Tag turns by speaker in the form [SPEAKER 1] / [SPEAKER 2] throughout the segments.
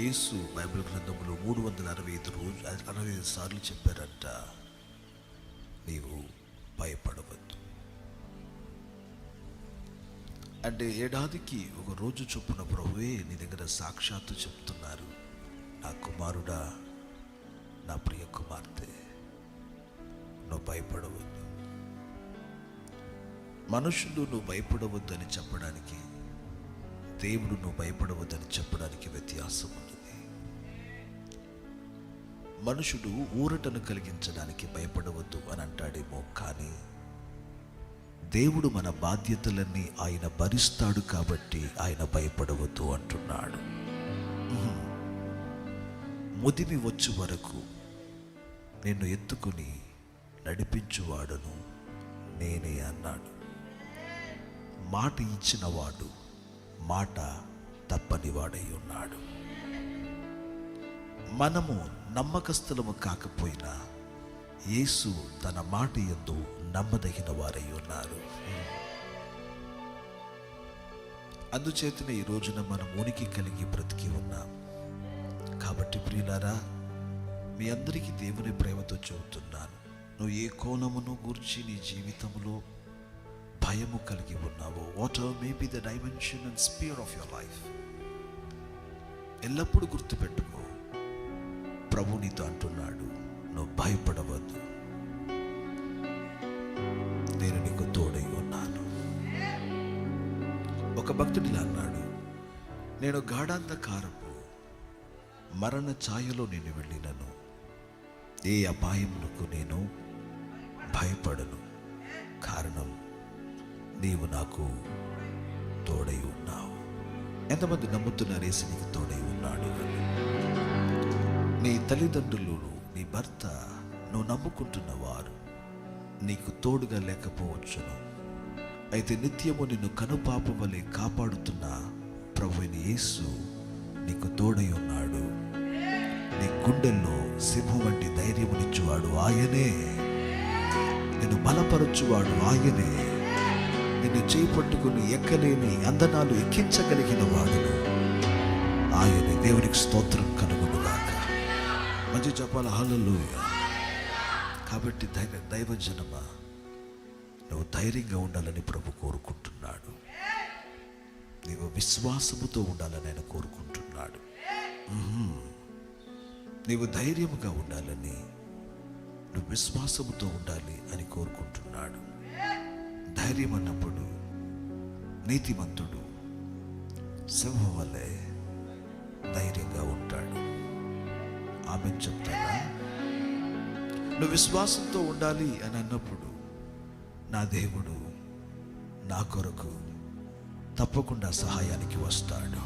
[SPEAKER 1] యేసు Bible గ్రంథంలో మూడు వందల అరవై ఐదు రోజు అరవై ఐదు సార్లు చెప్పారంట నీవు భయపడవద్దు. అంటే ఏడాదికి ఒక రోజు చొప్పున ప్రభువే నీ దగ్గర సాక్షాత్తు చెప్తున్నారు నా కుమారుడా నా ప్రియ కుమార్తె నువ్వు భయపడవద్దు. మనుషులు నువ్వు భయపడవద్దు అని చెప్పడానికి దేవుడు నువ్వు భయపడవద్దని చెప్పడానికి వ్యత్యాసం మనుషుడు ఊరటను కలిగించడానికి భయపడవద్దు అని అంటాడేమో కానీ దేవుడు మన బాధ్యతలన్నీ ఆయన భరిస్తాడు కాబట్టి ఆయన భయపడవద్దు అంటున్నాడు. ముదిమి వచ్చే వరకు నిన్ను ఎత్తుకుని నడిపించువాడను నేనే అన్నాడు. మాట ఇచ్చినవాడు మాట తప్పనివాడై ఉన్నాడు. మనము నమ్మకస్తులము కాకపోయినా యేసు తన మాట ఎందు నమ్మదగిన వారై ఉన్నారు. అందుచేతనే ఈ రోజున మనం ఉనికి కలిగి బ్రతికి ఉన్నాం. కాబట్టి ప్రియులారా మీ అందరికీ దేవుని ప్రేమతో చెబుతున్నాను. నువ్వు ఏ కోణమును గురించి నీ జీవితంలో భయము కలిగి ఉన్నావో what may be the dimension and sphere of your life ఎల్లప్పుడూ గుర్తుపెట్టుకో ప్రభు నీతో అంటున్నాడు. నువ్వు భయపడవద్దు. నేను నీకు తోడై ఉన్నాను. ఒక భక్తుడిలా అన్నాడు నేను గాఢాంధకారపు మరణ ఛాయలో నేను వెళ్ళినను. ఏ అపాయమునకు నేను భయపడను. కారణం నీవు నాకు తోడై ఉన్నావు. ఎంతమంది నమ్ముతున్నారు నీకు తోడై ఉన్నావు నీ తల్లిదండ్రులు నీ భర్త నువ్వు నమ్ముకుంటున్న వారు నీకు తోడుగా లేకపోవచ్చును. అయితే నిత్యము నిన్ను కనుపాప వలె కాపాడుతున్న ప్రభుని యేసు నీకు తోడై ఉన్నాడు. నీ గుండెల్లో సింహం వంటి ధైర్యమునిచ్చువాడు ఆయనే. నిన్ను బలపరచువాడు ఆయనే. నిన్ను చేపట్టుకుని ఎక్కలేని అందనాలు ఎక్కించగలిగిన వాడును. ఆయనే దేవునికి స్తోత్రం కలుగునుగాక మంచి చెప్పాలి హల్లెలూయా. కాబట్టి దైవ దైవజనమా నువ్వు ధైర్యంగా ఉండాలని ప్రభు కోరుకుంటున్నాడు. నీవు విశ్వాసముతో ఉండాలని ఆయన కోరుకుంటున్నాడు. నీవు ధైర్యముగా ఉండాలని నువ్వు విశ్వాసముతో ఉండాలి అని కోరుకుంటున్నాడు. ధైర్యం అన్నప్పుడు నీతిమంతుడు సింహం వల్లే ధైర్యంగా ఉంటాడు ఆమె చెప్తాడా నువ్వు విశ్వాసంతో ఉండాలి అని అన్నప్పుడు నా దేవుడు నా కొరకు తప్పకుండా సహాయానికి వస్తాడు.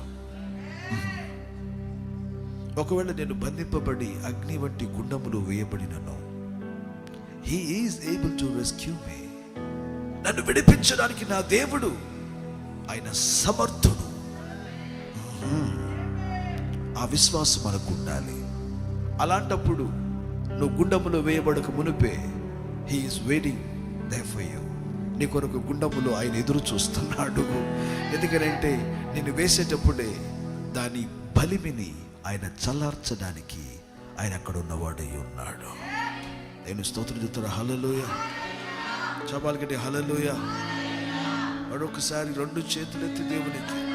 [SPEAKER 1] ఒకవేళ నేను బంధింపబడి అగ్ని వంటి గుండములు వేయబడినను he is able to rescue me నన్ను విడిపించడానికి నా దేవుడు ఆయన సమర్థుడు. ఆ విశ్వాసం మనకు ఉండాలి. అలాంటప్పుడు నువ్వు గుండములో వేయబడక మునిపే he is waiting there for you నీ కొరకు గుండములో ఆయన ఎదురు చూస్తున్నాడు. ఎందుకనంటే నేను వేసేటప్పుడే దాని బలిమిని ఆయన చల్లార్చడానికి ఆయన అక్కడ ఉన్నవాడై ఉన్నాడు. నేను స్తోత్రం చెప్తున్నా హలలోయ చెప్పాలి హలలోయ మరొకసారి రెండు చేతులెత్తి దేవునికి